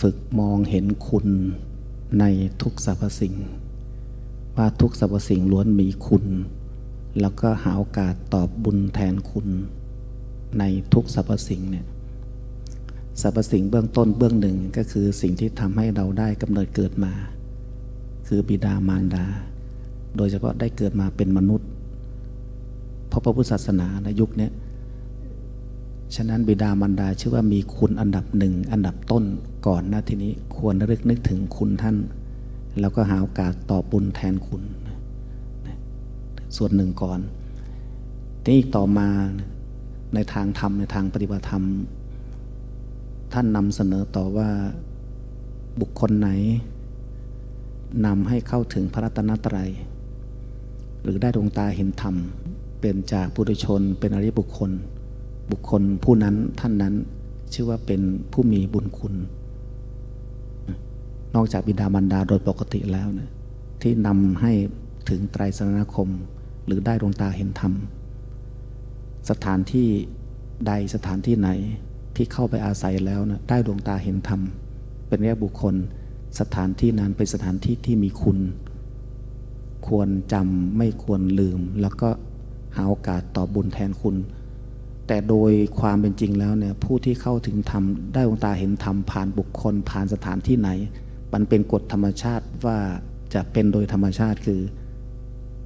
ฝึกมองเห็นคุณในทุกสรรพสิ่ง ว่าทุกสรรพสิ่งล้วนมีคุณ แล้วก็หาโอกาสตอบบุญแทนคุณ ในทุกสรรพสิ่งเนี่ยสรรพสิ่งเบื้องต้นเบื้องหนึ่งก็คือสิ่งที่ทำให้เราได้กำเนิดเกิดมา คือบิดามารดา โดยเฉพาะได้เกิดมาเป็นมนุษย์ เพราะพระพุทธศาสนาในยุคนี้ ฉะนั้นบิดามารดาชื่อว่ามีคุณอันดับหนึ่งอันดับต้นก่อนหน้าทีนี้ควรระลึกนึกถึงคุณท่าน แล้วก็หาโอกาสตอบบุญแทนคุณ ส่วนหนึ่งก่อนทีนี้อีกต่อมาในทางธรรมในทางปฏิบัติธรรม ท่านนำเสนอต่อว่าบุคคลไหนนำให้เข้าถึงพระรัตนตรัย หรือได้ดวงตาเห็นธรรม เป็นจากปุถุชนเป็นอริบุคคล บุคคลผู้นั้นท่านนั้น ชื่อว่าเป็นผู้มีบุญคุณ นอกจากบิดามารดาโดยปกติแล้วเนี่ยที่นำให้ถึงไตรสรณคม หรือได้ดวงตาเห็นธรรม สถานที่ใดสถานที่ไหนที่เข้าไปอาศัยแล้วนะได้ดวงตาเห็นธรรม เป็นแยกบุคคล สถานที่นั้นเป็นสถานที่ที่มีคุณ ควรจำไม่ควรลืม แล้วก็หาโอกาสตอบบุญแทนคุณ แต่โดยความเป็นจริงแล้วเนี่ยผู้ที่เข้าถึงธรรมได้ดวงตาเห็นธรรมผ่านบุคคลผ่านสถานที่ไหน มันเป็นกฎธรรมชาติว่าจะเป็นโดยธรรมชาติคือ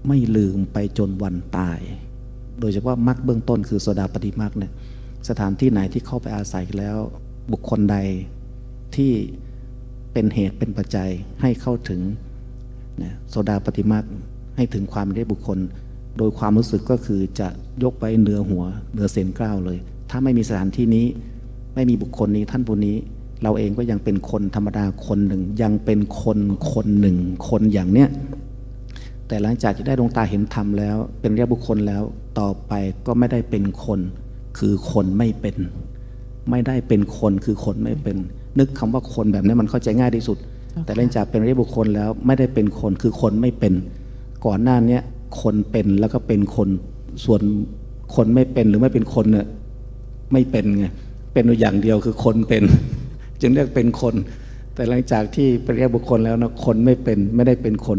ไม่ลืมไปจนวันตาย โดยเฉพาะมรรคเบื้องต้นคือโสดาปฏิมรรคเนี่ยสถานที่ไหนที่เข้าไปอาศัยแล้ว บุคคลใดที่เป็นเหตุเป็นปัจจัยให้เข้าถึงนะโสดาปฏิมรรคให้ถึงความได้บุคคล โดยความรู้สึกก็คือจะยกไปเหนือหัวเหนือเส้นกล้าวเลย ถ้าไม่มีสถานที่นี้ ไม่มีบุคคลนี้ท่านผู้นี้ เราเองก็ยังเป็นคนธรรมดาคนหนึ่ง ยังเป็นคนคนหนึ่ง คนอย่างเนี้ยแต่หลังจากที่ได้ดวงตาเห็นธรรมแล้ว เป็นเรียกบุคคลแล้วต่อไปก็ไม่ได้เป็นคน คือคนไม่เป็น ไม่ได้เป็นคนคือคนไม่เป็น นึกคำว่าคนแบบนี้มันเข้าใจง่ายที่สุด แต่หลังจากเป็นเรียกบุคคลแล้วไม่ได้เป็นคนคือคนไม่เป็น ก่อนหน้าเนี้ คนเป็นแล้วก็เป็นคน ส่วนคนไม่เป็นหรือไม่เป็นคนเนี่ยไม่เป็นไงเป็นอย่างเดียวคือคนเป็น จึงเรียกเป็นคน แต่หลังจากที่เป็นเรียกบุคคลแล้วนะคนไม่เป็นไม่ได้เป็นคน